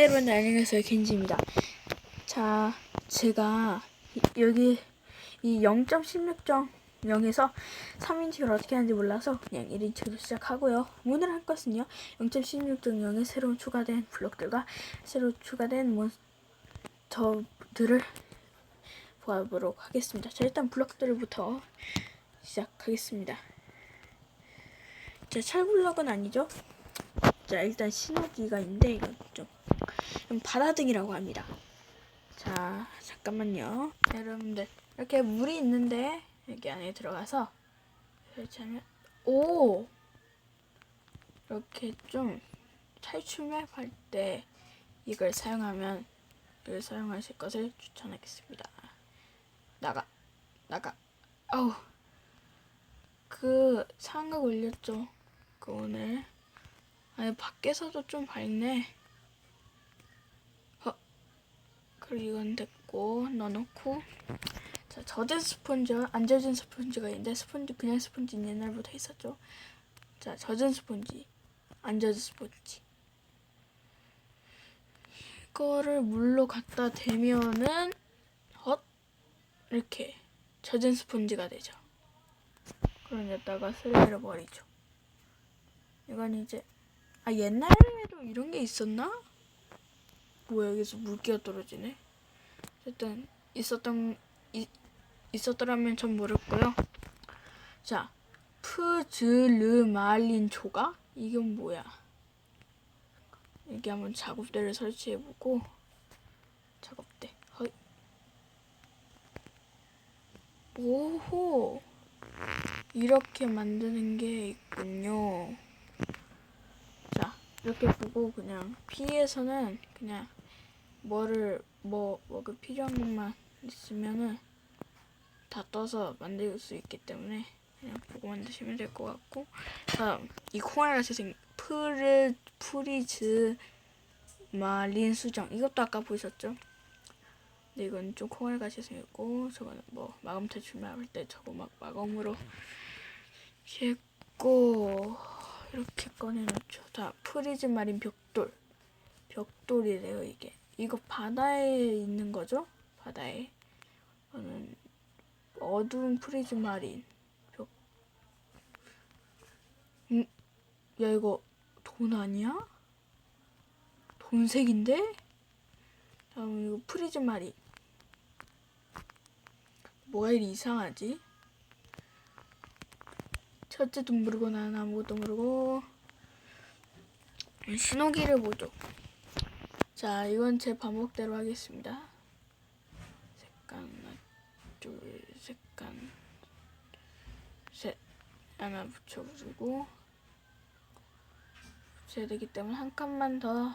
네, 여러분 안녕하세요 겐지입니다. 자, 제가 이- 여기 이 0.16.0에서 3인칭을 어떻게 하는지 몰라서 그냥 1인칭으로 시작하고요. 오늘 할 것은요 0.16.0에 새로 추가된 블록들과 새로 추가된 몬스터들을 보아보도록 하겠습니다. 자, 일단 블록들부터 시작하겠습니다. 자, 철블럭은 아니죠? 자, 일단 신호기가 있는데 이건 좀 바다등이라고 합니다. 자, 잠깐만요. 네, 여러분들 이렇게 물이 있는데 여기 안에 들어가서 설치하면 오 이렇게 좀 탈출맵 할 때 이걸 사용하면 이걸 사용하실 것을 추천하겠습니다. 나가 나가 아우 그 상극 올렸죠. 그 오늘 아니 밖에서도 좀 밝네. 어, 그리고 이건 됐고 넣어놓고 자 젖은 스펀지와 안 젖은 스펀지가 있는데 스펀지 그냥 스펀지는 옛날부터 있었죠. 자 젖은 스펀지, 안 젖은 스펀지. 이거를 물로 갖다 대면은 헛 이렇게 젖은 스펀지가 되죠. 그럼 여기다가 쓰레기를 버리죠. 이건 이제 아 옛날에도 이런 게 있었나? 뭐야 여기서 물기가 떨어지네. 어쨌든 있었던 이, 있었더라면 전 모르고요. 자 푸즈르말린 조각 이건 뭐야? 여기 한번 작업대를 설치해보고 작업대 허이 오호 이렇게 만드는 게 있군요. 자, 이렇게 보고 그냥 P에서는 그냥 뭐를 뭐 뭐 그 필요한 것만 있으면은 다 떠서 만들 수 있기 때문에 그냥 보고 만드시면 될 것 같고 다음 이 같이 생긴 프르 프리즈 마린 수정 이것도 아까 보셨죠? 근데 이건 좀 콩알 같이 생겼고 저거는 뭐 마검 탈출만 할때 저거 막 이렇게 했고 이렇게 꺼내놓죠. 자, 프리즈 마린 벽돌. 벽돌이래요, 이게. 이거 바다에 있는 거죠? 바다에. 저는 어두운 프리즈 마린 벽. 음, 야, 이거 돈 아니야? 돈색인데? 다음 이거 프리즈 마린. 뭐가 이리 이상하지? 첫째도 모르고 나는 아무것도 모르고 신호기를 보죠. 자, 이건 제 반복대로 하겠습니다. 색깔 둘, 색깔 셋 하나 붙여주고 붙여야 되기 때문에 한 칸만 더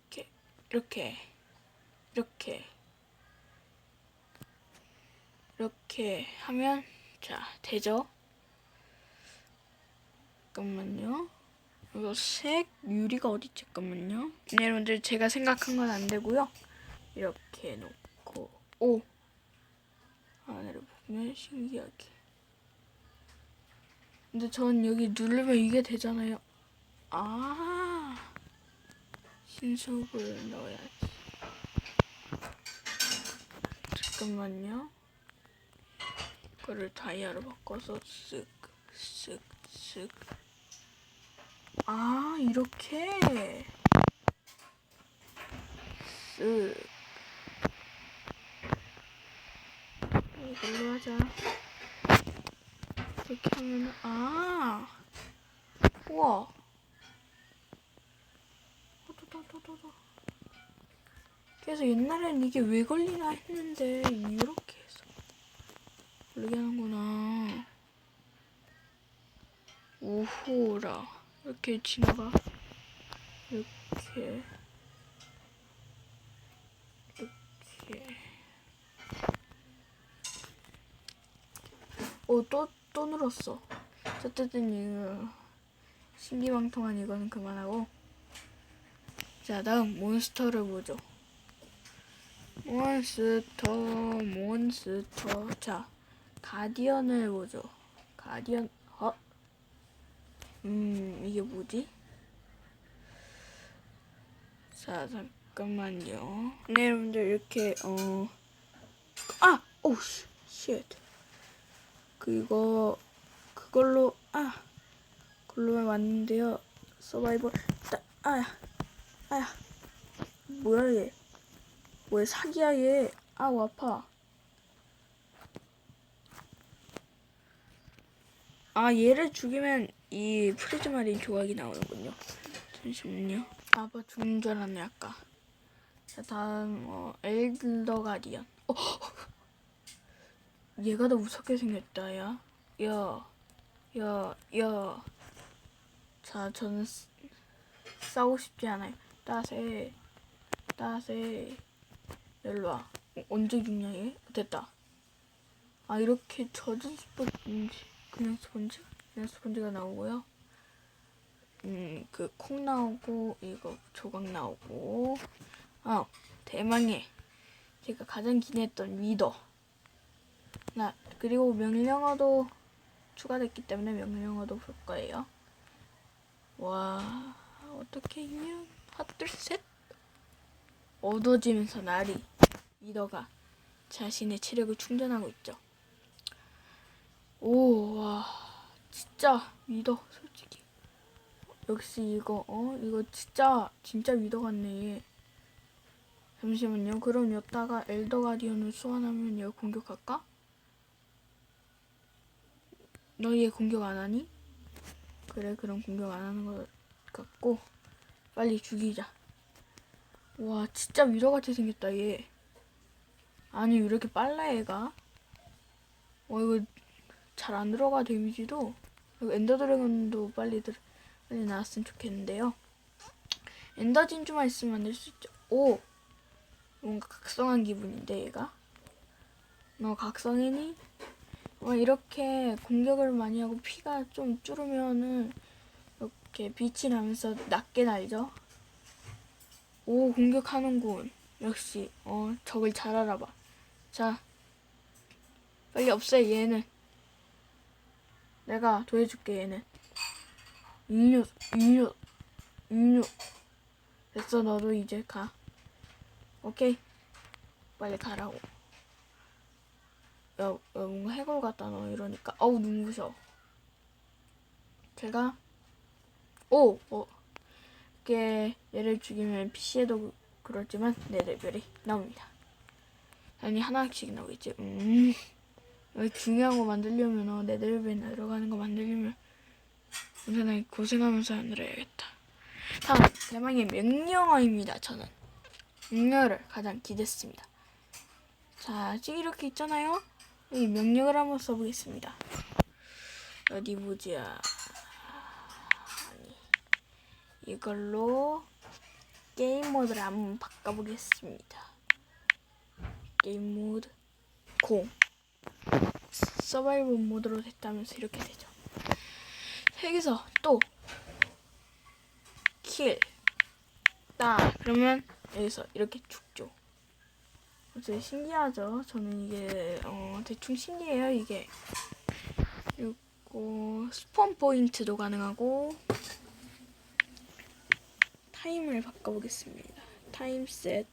이렇게 이렇게 이렇게 이렇게 하면 자 되죠? 잠깐만요. 이거 색 유리가 어디? 잠깐만요. 네, 여러분들 제가 생각한 건 안 되고요. 이렇게 놓고 오 하늘을 보면 신기하게. 근데 전 여기 누르면 이게 되잖아요. 아 신속을 넣어야지. 잠깐만요. 이거를 다이아로 바꿔서 쓱, 쓱, 쓱. 아, 이렇게. 쓱. 이걸로 하자. 이렇게 하면, 아. 우와. 도도도도도. 그래서 옛날에는 이게 왜 걸리나 했는데 이렇게 해서 걸리게 하는구나. 우호라 이렇게 지나가 이렇게 이렇게 어또또 또 늘었어. 어쨌든 이거 신기방통한 이거는 그만하고 자 다음 몬스터를 보죠. 몬스터 몬스터 자 가디언을 보죠 가디언 어? 음 이게 뭐지? 자 잠깐만요. 네 여러분들 이렇게 어 아! 오씨 쉣 그거 그걸로 아 그걸로 왔는데요. 서바이벌 따, 아야 아야 뭐야 얘 뭐야 사기야 얘 아우 아파 아 얘를 죽이면 이 프리즈마린 조각이 나오는군요 잠시만요 아빠 죽는 줄 알았네 아까 자 다음 어 엘더 가디언 어 얘가 더 무섭게 생겼다 야 야, 야, 야. 자, 저는 쓰- 싸우고 싶지 않아요. 따세, 따세. 일로 와. 어, 언제 죽냐, 얘? 됐다. 아, 이렇게 젖은 스펀지, 그냥 스펀지? 그냥 스펀지가 나오고요. 음, 그, 콩 나오고, 이거 조각 나오고. 아, 대망의. 제가 가장 기대했던 위더. 나, 그리고 명령어도 추가됐기 때문에 명령어도 볼 거예요. 와, 어떻게 있냐? 하나, 둘, 셋. 어두워지면서 날이 리더가 자신의 체력을 충전하고 있죠. 오, 와, 진짜 리더, 솔직히. 역시 이거, 어, 이거 진짜, 진짜 리더 같네. 얘. 잠시만요. 그럼 여기다가 엘더 가디언을 소환하면 얘가 공격할까? 너 얘 공격 안 하니? 그래 그럼 공격 안 하는 것 같고 빨리 죽이자 와 진짜 위더같이 생겼다 얘 아니 왜 이렇게 빨라 얘가 어 이거 잘 안 들어가 데미지도 엔더 드래곤도 빨리 들 빨리 나왔으면 좋겠는데요 엔더 진주만 있으면 만들 수 있죠 오 뭔가 각성한 기분인데 얘가 너 각성이니? 어, 이렇게 공격을 많이 하고 피가 좀 줄으면은 이렇게 빛이 나면서 낮게 날죠. 오 공격하는군. 역시 어 적을 잘 알아봐. 자 빨리 없애 얘는. 내가 도와줄게 얘는. 인류 인류 인류 됐어 너도 이제 가. 오케이 빨리 가라고. 야, 야 뭔가 해골 같다 너 이러니까 어우 눈부셔 제가 오! 어 이렇게 얘를 죽이면 PC에도 그렇지만 내 레벨이 나옵니다 아니 하나씩 나오겠지 음 여기 중요한 거 만들려면 어, 내 레벨 들어가는 거 만들려면 언제나 고생하면서 만들어야겠다 다음 대망의 명령어입니다 저는 명령어를 가장 기대했습니다 자 지금 이렇게 있잖아요 이 명령을 한번 써보겠습니다. 어디 보자. 아니, 이걸로 게임 모드를 한번 바꿔보겠습니다. 게임 모드 공 서바이벌 모드로 됐다면서 이렇게 되죠. 여기서 또 킬. 따 그러면 여기서 이렇게 죽죠. 되게 신기하죠. 저는 이게 어, 대충 신기해요. 이게 그리고 스폰 포인트도 가능하고 타임을 바꿔보겠습니다. 타임 셋.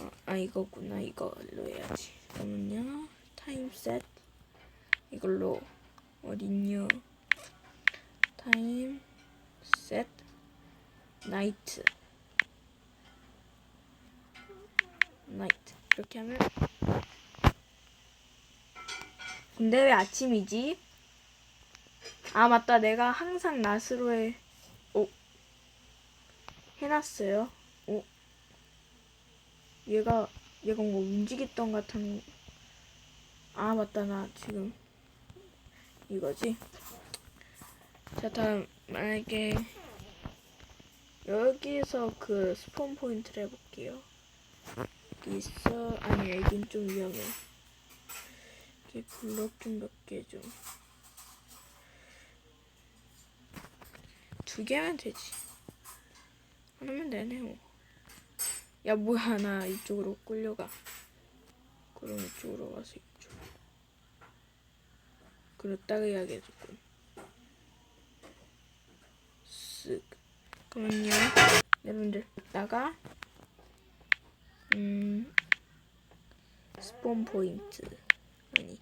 어, 아 이거구나. 이걸로 해야지. 그러면요. 타임 셋. 이걸로 어딨냐? 타임 셋 나이트. 나이트 이렇게 하면 근데 왜 아침이지? 아 맞다 내가 항상 낮으로 해 오. 해놨어요 오. 얘가 얘가 뭔가 움직였던 것 같은 아 맞다 나 지금 이거지 자 다음 만약에 여기서 그 스폰 포인트를 해볼게요 있어. 아니, 여긴 좀 위험해. 이렇게 블럭 좀 몇 개 좀. 두 개면 되지. 하나면 되네, 뭐. 야, 뭐야, 나 이쪽으로 끌려가. 그럼 이쪽으로 가서 그렇다고 해야겠군. 쓱. 그러면요, 여러분들 이따가 음 스폰 포인트 아니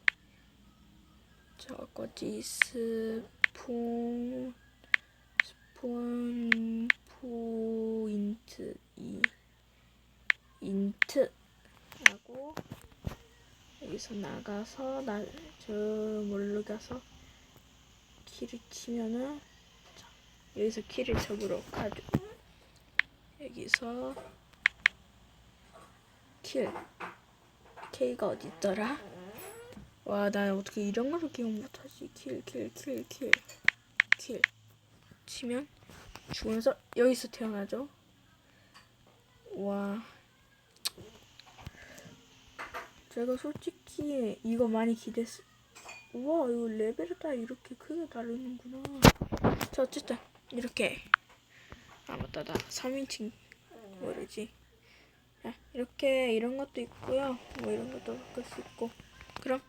저거지 스폰 스폰 포인트 이 인트라고 여기서 나가서 나 저 뭘로 가서 키를 치면은 자, 여기서 키를 쳐보러 가죠. 여기서 킬 K가 어디 있더라? 와, 나 어떻게 이런 거를 기억 못하지? 킬, 킬, 킬, 킬, 킬. 치면 죽으면서 여기서 태어나죠. 와. 제가 솔직히 이거 많이 기대했. 우와, 이거 레벨에 따라 이렇게 크게 다르는구나. 자, 어쨌든 이렇게. 아 맞다, 나 3인칭 뭐르지? 자, 이렇게 이런 것도 있고요. 뭐 이런 것도 바꿀 수 있고. 그럼